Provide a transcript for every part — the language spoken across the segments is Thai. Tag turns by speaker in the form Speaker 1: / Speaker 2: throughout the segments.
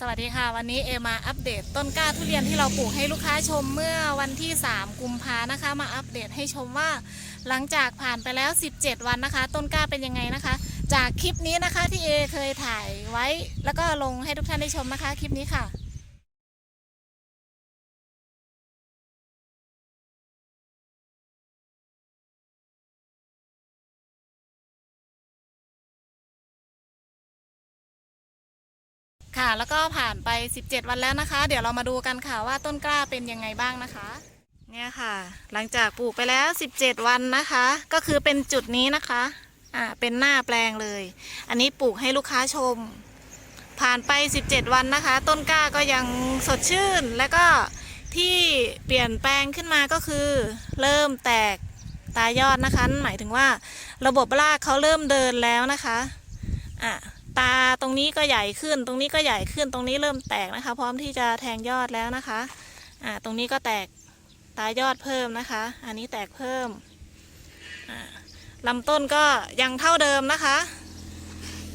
Speaker 1: สวัสดีค่ะวันนี้เอมาอัปเดตต้นกล้าทุเรียนที่เราปลูกให้ลูกค้าชมเมื่อวันที่ 3 กุมภานะคะ มาอัปเดตให้ชมว่า หลังจากผ่านไปแล้ว 17 วันนะคะ ต้นกล้าเป็นยังไงนะคะ จากคลิปนี้นะคะที่เอเคยถ่ายไว้ แล้วก็ลงให้ทุกท่านได้ชมนะคะคลิปนี้ค่ะ ค่ะ แล้วก็ผ่านไป 17 วันแล้วนะคะ เดี๋ยวเรามาดูกันค่ะว่าต้นกล้าเป็นยังไงบ้างนะคะ เนี่ยค่ะ หลังจากปลูกไปแล้ว 17 วันนะคะ ก็คือเป็นจุดนี้นะคะ อ่า เป็นหน้าแปลงเลย อันนี้ปลูกให้ลูกค้าชม ผ่านไป 17 วันนะคะ ต้นกล้าก็ยังสดชื่น และก็ที่เปลี่ยนแปลงขึ้นมาก็คือ เริ่มแตกตายอดนะคะ หมายถึงว่าระบบรากเขาเริ่มเดินแล้วนะคะ อะ ตาตรงนี้ก็ใหญ่ขึ้น ตรงนี้ก็ใหญ่ขึ้น ตรงนี้เริ่มแตกนะคะ พร้อมที่จะแทงยอดแล้วนะคะ อ่า ตรงนี้ก็แตกตายอดเพิ่มนะคะ อันนี้แตกเพิ่ม อ่าลำต้นก็ยังเท่าเดิมนะคะ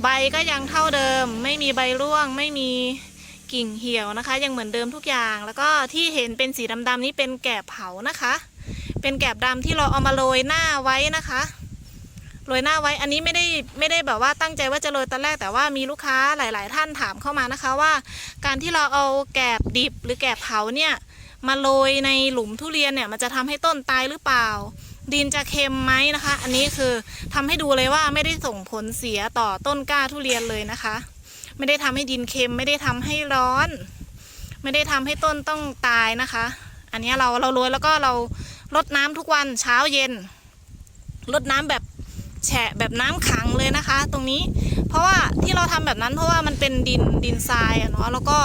Speaker 1: ใบก็ยังเท่าเดิม ไม่มีใบร่วง ไม่มีกิ่งเหี่ยวนะคะ ยังเหมือนเดิมทุกอย่าง แล้วก็ที่เห็นเป็นสีดำๆนี้เป็นแกบเผานะคะ เป็นแกบดำที่เราเอามาโรยหน้าไว้นะคะ โรยหน้าไว้อันนี้ไม่ได้ไม่ได้แบบว่าตั้งใจว่าจะโรยตอนแรกแต่ว่ามีลูกค้าหลาย ๆ ท่านถามเข้ามานะคะว่า การที่เราเอาแกบดิบหรือแกบเผาเนี่ยมาโรยในหลุมทุเรียนเนี่ยมันจะทำให้ต้นตายหรือเปล่า ดินจะเค็มไหมนะคะ อันนี้คือทำให้ดูเลยว่าไม่ได้ส่งผลเสียต่อต้นกล้าทุเรียนเลยนะคะ ไม่ได้ทำให้ดินเค็มไม่ได้ทำให้ร้อน ไม่ได้ทำให้ต้นต้องตายนะคะ อันนี้เราเราโรยแล้วก็เรารดน้ำทุกวันเช้าเย็นรดน้ำแบบ แฉะแบบน้ำขังเลยนะคะ ตรงนี้ เพราะว่าที่เราทำแบบนั้นเพราะว่ามันเป็นดินดินทรายอะเนาะแล้วก็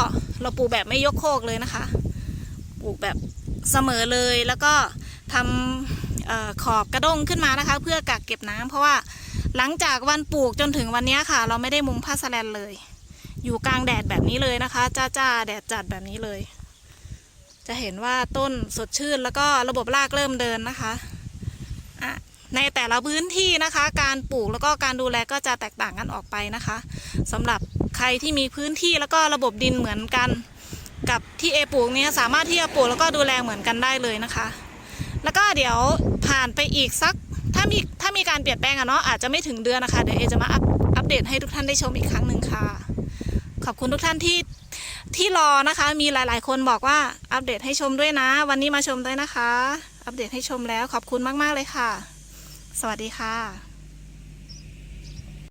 Speaker 1: เราปลูกแบบไม่ยกโคกเลยนะคะ ปลูกแบบเสมอเลยแล้วก็ทำออขอบกระด้งขึ้นมานะคะ เพื่อกักเก็บน้ำเพราะว่าหลังจากวันปลูกจนถึงวันนี้ค่ะ เราไม่ได้มุงผ้าสแลนเลย อยู่กลางแดดแบบนี้เลยนะคะ จ้าจ้าแดดจัดแบบนี้เลย จะเห็นว่าต้นสดชื่นแล้วก็ระบบรากเริ่มเดินนะคะ ในแต่ละพื้นที่นะคะ การปลูกแล้วก็การดูแลก็จะแตกต่างกันออกไปนะคะสำหรับใครที่มีพื้นที่แล้วก็ระบบดินเหมือนกัน กับที่เอปลูกเนี่ยสามารถที่จะปลูกแล้วก็ดูแลเหมือนกันได้เลยนะคะ แล้วก็เดี๋ยวผ่านไปอีกสักถ้ามีถ้ามีการเปลี่ยนแปลงอะเนาะอาจจะไม่ถึงเดือนนะคะเดี๋ยวเอจะมาอัปอัปเดตให้ทุกท่านได้ชมอีกครั้งหนึ่งค่ะ ขอบคุณทุกท่านที่ที่รอนะคะ มีหลาย ๆ คนบอกว่าอัปเดตให้ชมด้วยนะ วันนี้มาชมด้วยนะคะ อัปเดตให้ชมแล้วขอบคุณมาก ๆ เลยค่ะ สวัสดีค่ะ